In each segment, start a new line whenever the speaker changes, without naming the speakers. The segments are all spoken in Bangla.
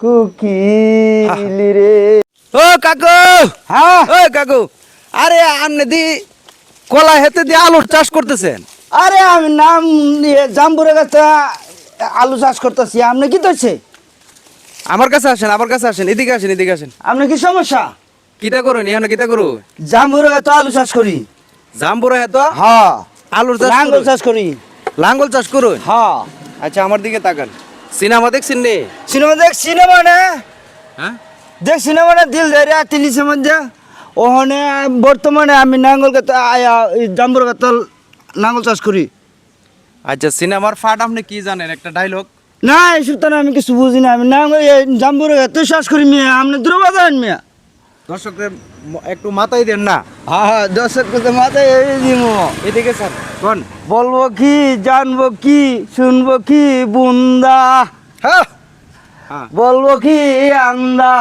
কুকিলি রে।
ও কাকু!
হ্যাঁ
ও কাকু! আরে আপনি দি কলা হেতে দিয়ে আলুর চাষ করতেছেন।
আরে আমি নাম নিয়ে জাম্বুরে গাছে আলু চাষ করতেছি আপনি কি করছে
আমার কাছে আসেন আমার কাছে আসেন এদিকে আসেন এদিকে আসেন।
আপনি কি সমস্যা?
কিটা করুন এখানে কিটা করু?
জাম্বুরে গাছে আলু চাষ করি।
জাম্বুরা হেত
হ্যাঁ
আলুর চাষ
লাঙ্গল চাষ করি।
লাঙ্গল চাষ করুন?
হ্যাঁ
আচ্ছা আমার দিকে তাকান। সিনেমা দেখছেন নি?
সিনেমা দেখ সিনেমা না।
হ্যাঁ?
দেখ সিনেমা না দিল ধরে তিলিশে মধ্যে। ওখানে বর্তমানে আমি নাঙ্গল আয়া জাম্বুর গাতে নাঙ্গল চাষ করি।
আচ্ছা সিনেমার ফাট আপনি কি জানেন? একটা ডায়লগ
না এসব তো না আমি কিছু বুঝি না। আমি নাঙ্গল জাম্বুর কাতাল চাষ করি মিয়া। আপনি দ্রুবা জানেন মিয়া।
দর্শকদের একটু মাথায় দেন না।
হ্যাঁ হ্যাঁ দর্শক মাথায় এড়ে দিব।
এদিকে স্যার কোন?
বলব কি জানব কি শুনব কি বুন্দা।
হ্যাঁ।
বলব কি আন্দা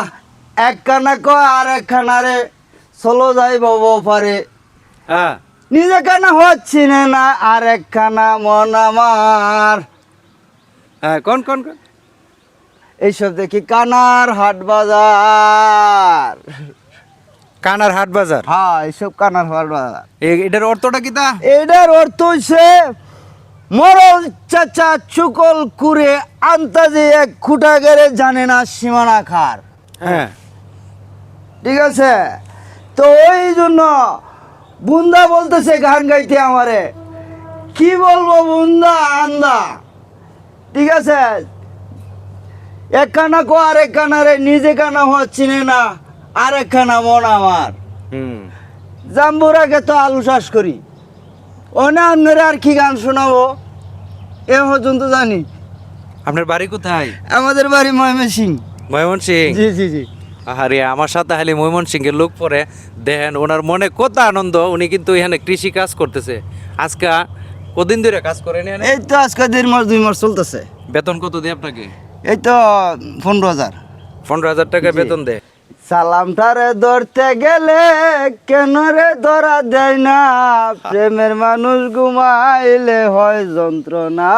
এক কানা ক আর এক খানা রে চলো যাই বাবু পারে।
হ্যাঁ।
নিজে কানা হচ্ছে না আর এক খানা মন আমার।
হ্যাঁ কোন কোন কোন?
এইসব দেখি কানার হাট বাজার।
কানার হাট বাজার?
হ্যাঁ এইসব কানার হাট বাজার।
এটার অর্থটা কি তা?
এটার অর্থ হচ্ছে মরল চাচা চুকল কুরে আন্তাজে এক খুঁটা গেড়ে জানে না সীমানা খার।
হ্যাঁ।
ঠিক আছে? তো ওই জন্য বুন্দা বলতেছে গান গাইতে আমারে। কি বলব বুন্দা আন্দা? ঠিক আছে? এক কানা কো আরেক কানারে নিজে কানা হচ্ছে না আরেক খানা মন আমার।
হুম।
জাম্বুরাকে তো আলু চাষ করি। ওনা আপনারা আর কি গান শোনাবো? এ পর্যন্ত জানি।
আপনার বাড়ি কোথায়?
আমাদের বাড়ি ময়মনসিং।
ময়মন সিং
জি জি জি।
আরে আমার সাথে হালি ময়মন সিং এর লোক পরে। দেখেন ওনার মনে কত আনন্দ উনি কিন্তু এখানে কৃষি কাজ করতেছে। আজকে কদিন ধরে কাজ করেন
এই তো আজকে দেড় মাস দুই মাস চলতেছে।
বেতন কত দেয় আপনাকে?
এই তো পনেরো হাজার।
পনেরো হাজার টাকা বেতন দেয়
সালামটারে ধরতে গেলে কেন রে ধরা দেয় না? প্রেমের মানুষ ঘুমাইলে হয় যন্ত্রণা।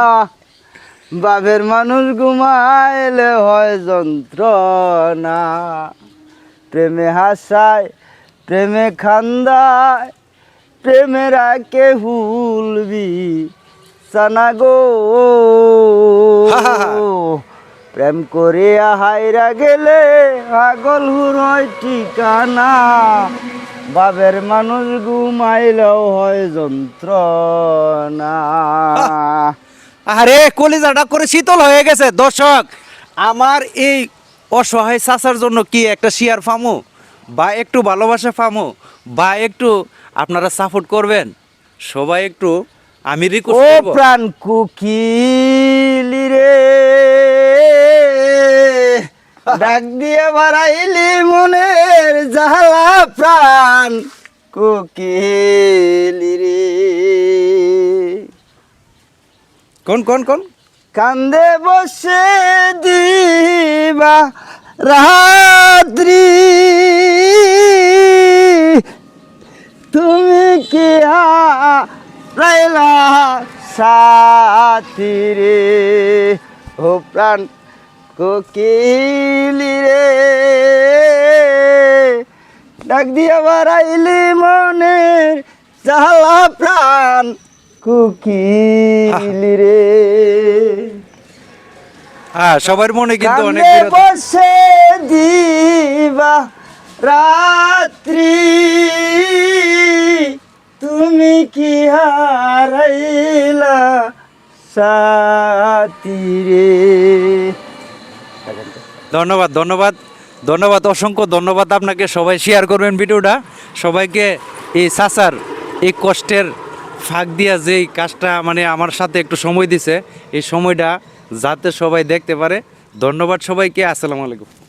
বাবের মানুষ ঘুমাইলে হয় যন্ত্রণা। প্রেমে হাসায় প্রেমে খান্দায় প্রেমের আকে হুলবি সানা গো। প্রেম করে হাইরা গেলে আগল হুরয় ঠিকানা। বাবের মানুষ ঘুমাইলেও হয় যন্ত্রণা।
আরে কলিজাটা করে শীতল হয়ে গেছে। দর্শক আমার এই অসহায় চাচার জন্য কি একটা শেয়ার ফামো বা একটু ভালোবাসা ফামো বা একটু আপনারা সাপোর্ট করবেন? সবাই একটু আমি
ও
রিকোয়েস্ট করব।
প্রাণ কুকিলি ডাক দিয়ে বাড়াইলি মনের জ্বালা প্রাণ কুকিলি রে।
কোন কোন কোন?
কান্দে বসে দিবা রাত্রি। তুমি কি রাইলা সাথী রে? ও প্রাণ কোকিলি রে। ডাক দিয়া বাড়াইলি মনের জ্বালা প্রাণ কুকিলি রে।
হ্যাঁ সবার মনে কিন্তু অনেক
বসে দিবা রাত্রি। তুমি কি হারাইলা সাথী রে
ধন্যবাদ ধন্যবাদ ধন্যবাদ, অসংখ্য ধন্যবাদ আপনাকে। সবাই শেয়ার করবেন ভিডিওটা। সবাইকে এই সাসার এই কষ্টের ফাঁক দিয়া যেই কাজটা মানে আমার সাথে একটু সময় দিছে, এই সময়টা যাতে সবাই দেখতে পারে। ধন্যবাদ সবাইকে, আসসালামু আলাইকুম।